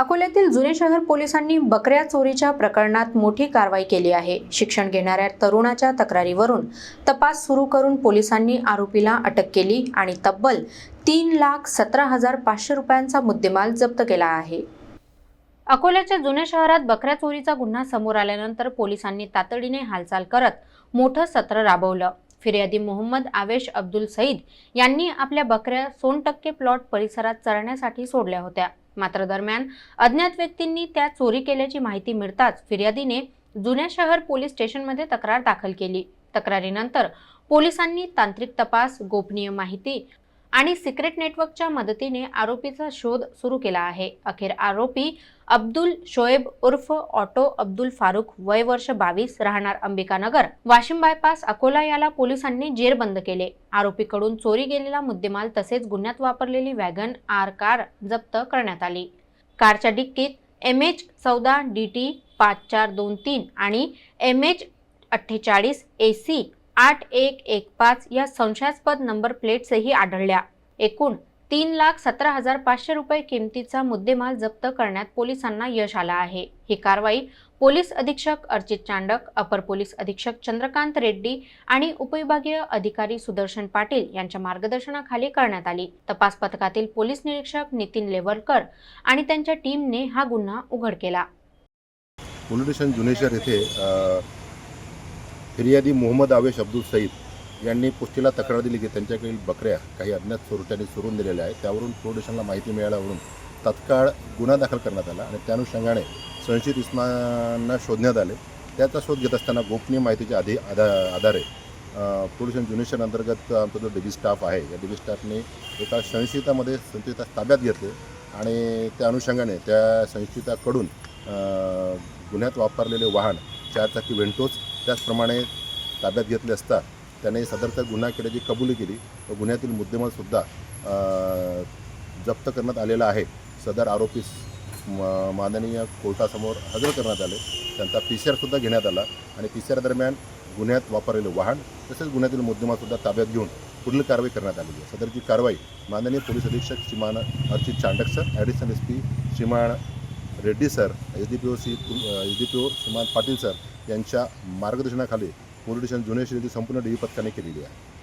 अकोल्यातील जुने शहर पोलिसांनी बकऱ्या चोरीच्या प्रकरणात मोठी कारवाई केली आहे. शिक्षण घेणाऱ्या तरुणाच्या तक्रारीवरून तपास सुरू करून पोलिसांनी आरोपीला अटक केली आणि तब्बल तीन लाख सतरा हजार पाचशे रुपयांचा मुद्देमाल जप्त केला आहे. अकोल्याच्या जुन्या शहरात बकऱ्या चोरीचा गुन्हा समोर आल्यानंतर पोलिसांनी तातडीने हालचाल करत मोठं सत्र राबवलं. फिर्यादी मोहम्मद आवेश अब्दुल सईद यांनी आपल्या बकऱ्या सोनटक्के प्लॉट परिसरात चरण्यासाठी सोडल्या होत्या. मात्र दरम्यान अज्ञात व्यक्तींनी त्या चोरी केल्याची माहिती मिळताच फिर्यादीने जुन्या शहर पोलीस स्टेशनमध्ये तक्रार दाखल केली. तक्रारीनंतर पोलिसांनी तांत्रिक तपास गोपनीय माहिती आणि सिक्रेट नेटवर्कच्या मदतीने आरोपीचा शोध सुरू केला आहे. अखेर आरोपी अब्दुल शोएब उर्फ ऑटो अब्दुल फारुख वय वर्ष बावीस राहणार अंबिकानगर वाशिम बायपास अकोला याला पोलिसांनी जेरबंद केले. आरोपीकडून चोरी गेलेला मुद्देमाल तसेच गुन्ह्यात वापरलेली वॅगन आर कार जप्त करण्यात आली. कारच्या डिक्कीत एम एच चौदा डी टी पाच चार दोन तीन आणि एम एच अठ्ठेचाळीस ए सी आठ एक एक पाच या संशयास्पद नंबर प्लेट्सही आढळल्या. एकूण तीन लाख सतरा हजार पाचशे रुपये किमतीचा मुद्देमाल जप्त करण्यात पोलिसांना यश आलं आहे. ही कारवाई पोलीस अधीक्षक अर्चित चांडक अपर पोलीस अधीक्षक चंद्रकांत रेड्डी आणि उपविभागीय अधिकारी सुदर्शन पाटील यांच्या मार्गदर्शनाखाली करण्यात आली. तपास पथकातील पोलीस निरीक्षक नितीन लेवलकर आणि त्यांच्या टीमने हा गुन्हा उघड केला. पोलीस स्टेशन जुनेश्वर येथे फिर्यादी मोहम्मद आवेश अब्दुल सईद यांनी पुष्टीला तक्रार दिली की त्यांच्याकडील बकऱ्या काही अज्ञात स्वरूपाने चोरून दिलेल्या आहेत. त्यावरून प्रोडेशनला माहिती मिळाल्यावरून तत्काळ गुन्हा दाखल करण्यात आला आणि त्या अनुषंगाने संशयित इस्मांना शोधण्यात आले. त्याचा शोध घेत असताना गोपनीय माहितीच्या आधी आधा आधारे पोल्युशन ज्युनिशन अंतर्गत आमचा जो डीबी स्टाफ आहे. या डीबी स्टाफने एका संशयितामध्ये संशयिता ताब्यात घेतले आणि त्या अनुषंगाने त्या संशयिताकडून गुन्ह्यात वापरलेले वाहन चारचाकी वेंटोच त्याचप्रमाणे ताब्यात घेतले असता त्याने सदरचा गुन्हा केल्याची कबुली केली व गुन्ह्यातील मुद्देमालसुद्धा जप्त करण्यात आलेला आहे. सदर आरोपीस म- माननीय कोर्टासमोर हजर करण्यात आले. त्यांचा पी सी आरसुद्धा घेण्यात आला आणि पी सी आर दरम्यान गुन्ह्यात वापरलेले वाहन तसेच गुन्ह्यातील मुद्देमालसुद्धा ताब्यात घेऊन पुढील कारवाई करण्यात आलेली आहे. सदरची कारवाई माननीय पोलीस अधीक्षक श्रीमान Archit Chandak sir additional S P श्रीमान Reddy sir S D P O C S D P O श्रीमान पाटील सर यांच्या मार्गदर्शनाखाली पोलीस स्टेशन जुने श्रेणी संपूर्ण डी पथकाने केलेली आहे.